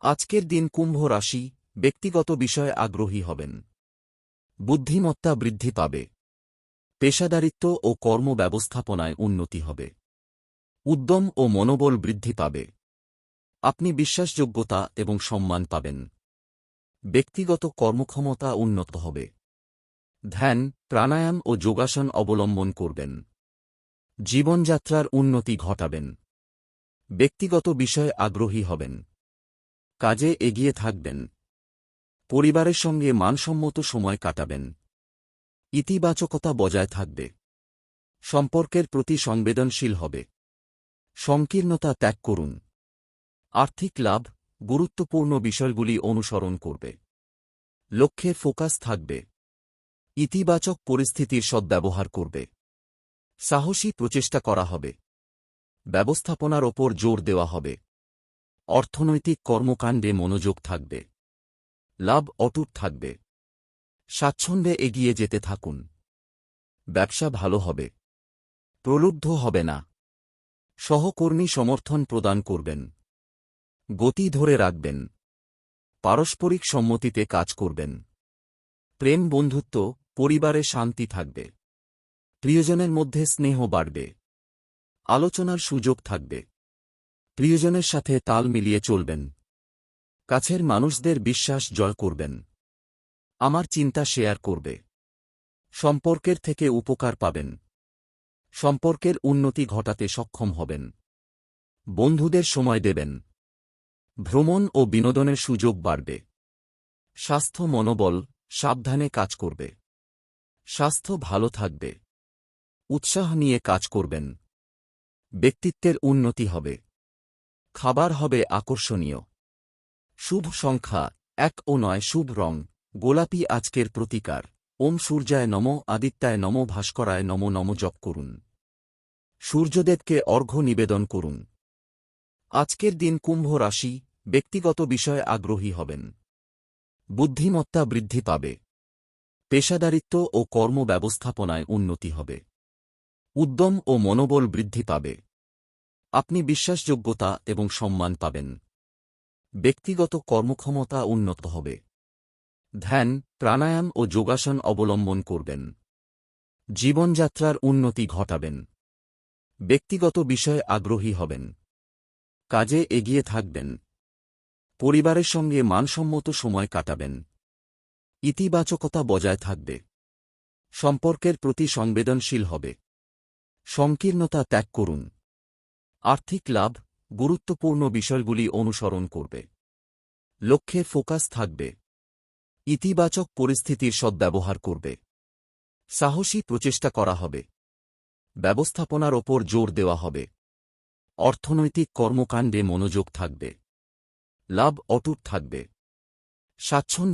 আজকের দিন কুম্ভ রাশি ব্যক্তিগত বিষয়ে আগ্রহী হবেন। বুদ্ধিমত্তা বৃদ্ধি পাবে। পেশাদারিত্ব ও কর্ম ব্যবস্থাপনায় উন্নতি হবে। উদ্যম ও মনোবল বৃদ্ধি পাবে। আপনি বিশ্বাসযোগ্যতা এবং সম্মান পাবেন। ব্যক্তিগত কর্মক্ষমতা উন্নত হবে। ধ্যান, প্রাণায়াম ও যোগাসন অবলম্বন করবেন। জীবনযাত্রার উন্নতি ঘটাবেন। ব্যক্তিগত বিষয়ে আগ্রহী হবেন। কাজে এগিয়ে থাকবেন। পরিবারের সঙ্গে মানসম্মত সময় কাটাবেন। ইতিবাচকতা বজায় থাকবে। সম্পর্কের প্রতি সংবেদনশীল হবে। সংকীর্ণতা ত্যাগ করুন। আর্থিক লাভ গুরুত্বপূর্ণ বিষয়গুলি অনুসরণ করবে। লক্ষ্যে ফোকাস থাকবে। ইতিবাচক পরিস্থিতির সদ্ব্যবহার করবে। সাহসী প্রচেষ্টা করা হবে। ব্যবস্থাপনার ওপর জোর দেওয়া হবে। অর্থনৈতিক কর্মকাণ্ডে মনোযোগ থাকবে। লাভ অটুট থাকবে। স্বাচ্ছন্দ্যে এগিয়ে যেতে থাকুন। ব্যবসা ভালো হবে। প্রলুব্ধ হবে না। সহকর্মী সমর্থন প্রদান করবেন। গতি ধরে রাখবেন। পারস্পরিক সম্মতিতে কাজ করবেন। প্রেম, বন্ধুত্ব, পরিবারে শান্তি থাকবে। প্রিয়জনের মধ্যে স্নেহ বাড়বে। আলোচনার সুযোগ থাকবে। প্রিয়জনের সাথে তাল মিলিয়ে চলবেন। কাছের মানুষদের বিশ্বাস জয় করবেন। আমার চিন্তা শেয়ার করবে। সম্পর্কের থেকে উপকার পাবেন। সম্পর্কের উন্নতি ঘটাতে সক্ষম হবেন। বন্ধুদের সময় দেবেন। ভ্রমণ ও বিনোদনের সুযোগ বাড়বে। স্বাস্থ্য মনোবল সাবধানে কাজ করবে। স্বাস্থ্য ভালো থাকবে। উৎসাহ নিয়ে কাজ করবেন। ব্যক্তিত্বের উন্নতি হবে। খাবার হবে আকর্ষণীয়। শুভ সংখ্যা এক ও নয় শুভ রং, গোলাপি আজকের প্রতিকার। ওম সূর্যায় নম, আদিত্যায় নম, ভাস্করায় নম নম জপ করুন। সূর্যদেবকে অর্ঘ্য নিবেদন করুন। আজকের দিন কুম্ভ রাশি, ব্যক্তিগত বিষয়ে আগ্রহী হবেন। বুদ্ধিমত্তা বৃদ্ধি পাবে। পেশাদারিত্ব ও কর্ম ব্যবস্থাপনায় উন্নতি হবে। উদ্যম ও মনোবল বৃদ্ধি পাবে। আপনি বিশ্বাসযোগ্যতা এবং সম্মান পাবেন। ব্যক্তিগত কর্মক্ষমতা উন্নত হবে। ধ্যান, প্রাণায়াম ও যোগাসন অবলম্বন করবেন। জীবনযাত্রার উন্নতি ঘটাবেন। ব্যক্তিগত বিষয়ে আগ্রহী হবেন। কাজে এগিয়ে থাকবেন। পরিবারের সঙ্গে মানসম্মত সময় কাটাবেন। ইতিবাচকতা বজায় থাকবে। সম্পর্কের প্রতি সংবেদনশীল হবে। সংকীর্ণতা ত্যাগ করুন। আর্থিক লাভ গুরুত্বপূর্ণ বিষয়গুলি অনুসরণ করবে। লক্ষ্যে ফোকাস থাকবে। ইতিবাচক পরিস্থিতির সদ্ব্যবহার করবে। সাহসী প্রচেষ্টা করা হবে। ব্যবস্থাপনার ওপর জোর দেওয়া হবে। অর্থনৈতিক কর্মকাণ্ডে মনোযোগ থাকবে। লাভ অটুট থাকবে। স্বাচ্ছন্দ্য